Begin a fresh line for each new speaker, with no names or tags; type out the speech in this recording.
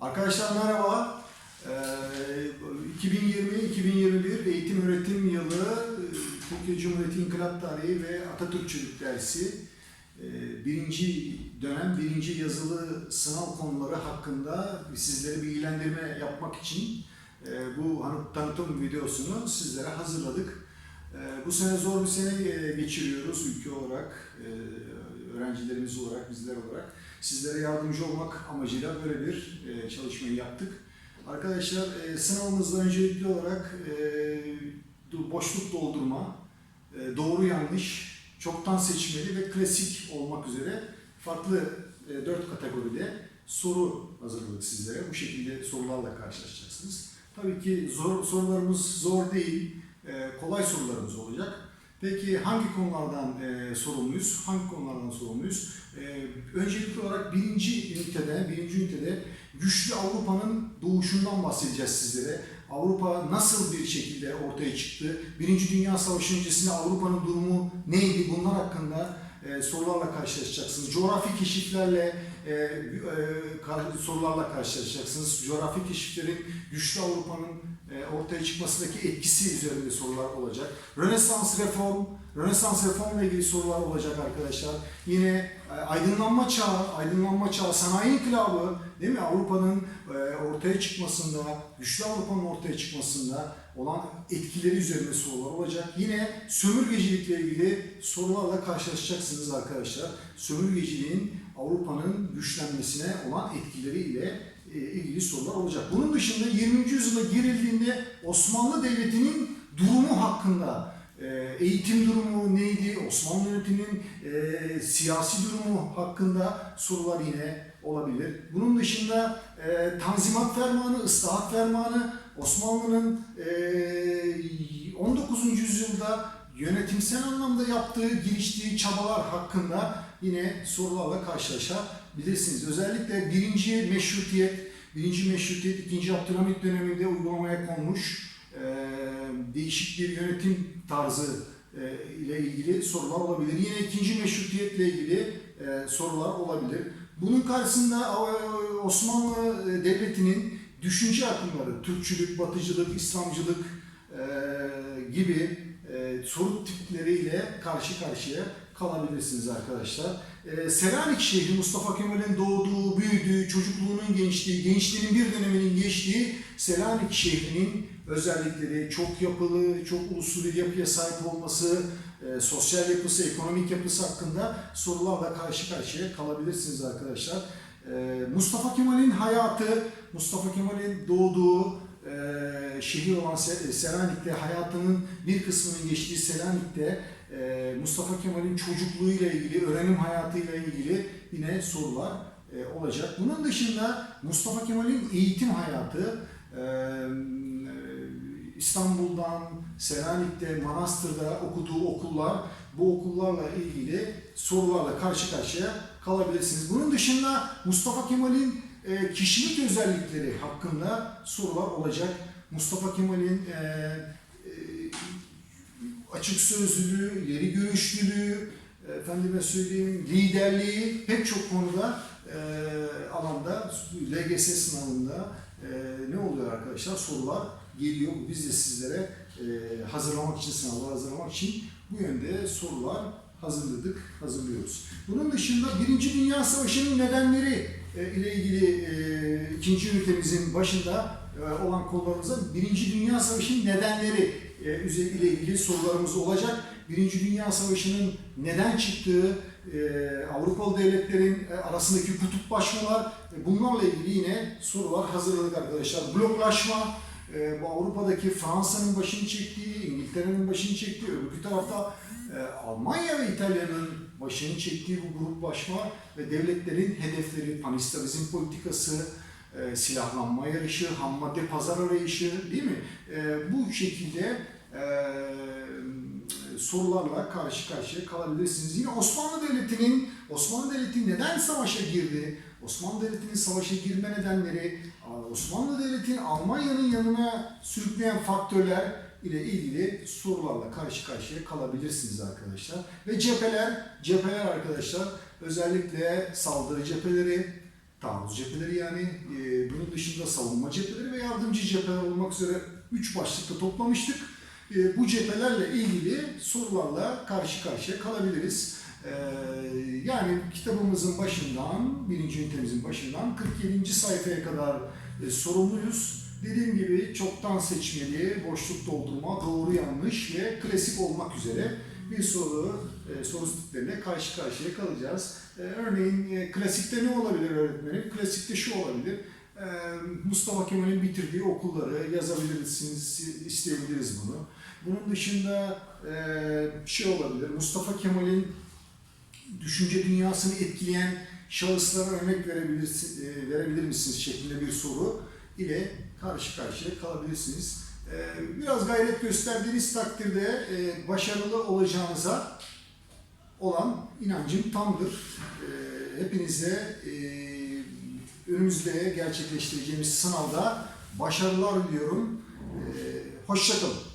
Arkadaşlar merhaba. Ee, 2020-2021 eğitim öğretim yılı e, Türkiye Cumhuriyeti İnkılap Tarihi ve Atatürkçülük dersi e, birinci dönem birinci yazılı sınav konuları hakkında sizlere bilgilendirme yapmak için e, bu tanıtım videosunu sizlere hazırladık. E, Bu sene zor bir sene e, geçiriyoruz ülke olarak, öğrencilerimiz olarak, bizler olarak. Sizlere yardımcı olmak amacıyla böyle bir e, çalışmayı yaptık. Arkadaşlar e, sınavımızda öncelikli olarak e, boşluk doldurma, e, doğru yanlış, çoktan seçmeli ve klasik olmak üzere farklı e, dört kategoride soru hazırladık sizlere. Bu şekilde sorularla karşılaşacaksınız. Tabii ki zor, sorularımız zor değil, e, kolay sorularımız olacak. Peki hangi konulardan e, sorumluyuz? Hangi konulardan sorumluyuz? E, öncelikli olarak birinci ünitede, birinci ünitede güçlü Avrupa'nın doğuşundan bahsedeceğiz sizlere. Avrupa nasıl bir şekilde ortaya çıktı? Birinci Dünya Savaşı öncesinde Avrupa'nın durumu neydi? Bunlar hakkında e, sorularla karşılaşacaksınız. Coğrafi keşiflerle, e, e, sorularla karşılaşacaksınız. Coğrafi keşiflerin güçlü Avrupa'nın ortaya çıkmasındaki etkisi üzerinde sorular olacak. Rönesans reform, Rönesans reformla ilgili sorular olacak arkadaşlar. Yine e, aydınlanma çağı, aydınlanma çağı, sanayi inkılabı, değil mi? Avrupa'nın e, ortaya çıkmasında, güçlü Avrupa'nın ortaya çıkmasında olan etkileri üzerinde sorular olacak. Yine sömürgecilikle ilgili sorularla karşılaşacaksınız arkadaşlar. Sömürgeciliğin Avrupa'nın güçlenmesine olan etkileriyle e, ilgili sorular olacak. Bunun dışında 20. yüzyıla girildiğinde Osmanlı Devleti'nin durumu hakkında e, eğitim durumu neydi, Osmanlı yönetiminin e, siyasi durumu hakkında sorular yine olabilir. Bunun dışında e, Tanzimat Fermanı, Islahat Fermanı, Osmanlı'nın e, 19. yüzyılda yönetimsel anlamda yaptığı, giriştiği çabalar hakkında yine sorularla karşılaşabilirsiniz. Özellikle birinci meşrutiyet, birinci meşrutiyet ikinci Abdülhamit döneminde uygulamaya konmuş e, değişik bir yönetim tarzı e, ile ilgili sorular olabilir. Yine ikinci meşrutiyetle ilgili e, sorular olabilir. Bunun karşısında e, Osmanlı Devleti'nin düşünce akımları, Türkçülük, Batıcılık, İslamcılık e, gibi e, soru tipleriyle karşı karşıya kalabilirsiniz arkadaşlar. E, Selanik şehri Mustafa Kemal'in doğduğu, büyüdüğü, çocukluğunun geçtiği, gençliğinin bir döneminin geçtiği Selanik şehrinin özellikleri çok yapılı, çok uluslu bir yapıya sahip olması, e, sosyal yapısı, ekonomik yapısı hakkında sorularla karşı karşıya kalabilirsiniz arkadaşlar. E, Mustafa Kemal'in hayatı, Mustafa Kemal'in doğduğu e, şehir olan Se- Selanik'te hayatının bir kısmının geçtiği Selanik'te e, Mustafa Kemal'in çocukluğuyla ilgili, öğrenim hayatıyla ilgili yine sorular e, olacak. Bunun dışında Mustafa Kemal'in eğitim hayatı, e, İstanbul'dan, Selanik'te, Manastır'da okuduğu okullar, bu okullarla ilgili sorularla karşı karşıya kalabilirsiniz. Bunun dışında Mustafa Kemal'in e, kişilik özellikleri hakkında sorular olacak. Mustafa Kemal'in e, e, açık sözlülüğü, ileri görüşlülüğü, efendime söyleyeyim liderliği pek çok konuda e, alanda LGS sınavında e, ne oluyor arkadaşlar? Sorular geliyor. Biz de sizlere e, hazırlamak için, sınavları hazırlamak için bu yönde sorular hazırladık, hazırlıyoruz. Bunun dışında Birinci Dünya Savaşı'nın nedenleri e, ile ilgili e, ikinci ünitemizin başında olan konularımızda Birinci Dünya Savaşı'nın nedenleri e, üzeri- ile ilgili sorularımız olacak. Birinci Dünya Savaşı'nın neden çıktığı, e, Avrupalı devletlerin e, arasındaki kutuplaşmalar, e, bunlarla ilgili yine sorular hazırladık arkadaşlar. Bloklaşma, e, bu Avrupa'daki Fransa'nın başını çektiği, İngiltere'nin başını çektiği, öbür tarafta e, Almanya ve İtalya'nın başını çektiği bu gruplaşma ve devletlerin hedefleri, panislavizm politikası, e, silahlanma yarışı, ham madde pazar arayışı değil mi? E, bu şekilde e, sorularla karşı karşıya kalabilirsiniz. Yine Osmanlı Devleti'nin, Osmanlı Devleti neden savaşa girdi? Osmanlı Devleti'nin savaşa girme nedenleri, Osmanlı Devleti'nin Almanya'nın yanına sürükleyen faktörler ile ilgili sorularla karşı karşıya kalabilirsiniz arkadaşlar. Ve cepheler, cepheler arkadaşlar özellikle saldırı cepheleri, taarruz cepheleri yani e, bunun dışında savunma cepheleri ve yardımcı cepheler olmak üzere üç başlıkta toplamıştık. E, bu cephelerle ilgili sorularla karşı karşıya kalabiliriz. E, yani kitabımızın başından, birinci ünitemizin başından 47. sayfaya kadar e, sorumluyuz. Dediğim gibi çoktan seçmeli, boşluk doldurma, doğru yanlış ve klasik olmak üzere bir soru e, soru tiplerine karşı karşıya kalacağız. E, örneğin e, klasikte ne olabilir öğretmenim? Klasikte şu olabilir. E, Mustafa Kemal'in bitirdiği okulları yazabilirsiniz, isteyebiliriz bunu. Bunun dışında e, şey olabilir. Mustafa Kemal'in düşünce dünyasını etkileyen şahıslara örnek verebilir, e, verebilir misiniz şeklinde bir soru ile karşı karşıya kalabilirsiniz. E, Biraz gayret gösterdiğiniz takdirde e, başarılı olacağınıza olan inancım tamdır. E, Hepinize e, önümüzde gerçekleştireceğimiz sınavda başarılar diliyorum. E, Hoşçakalın.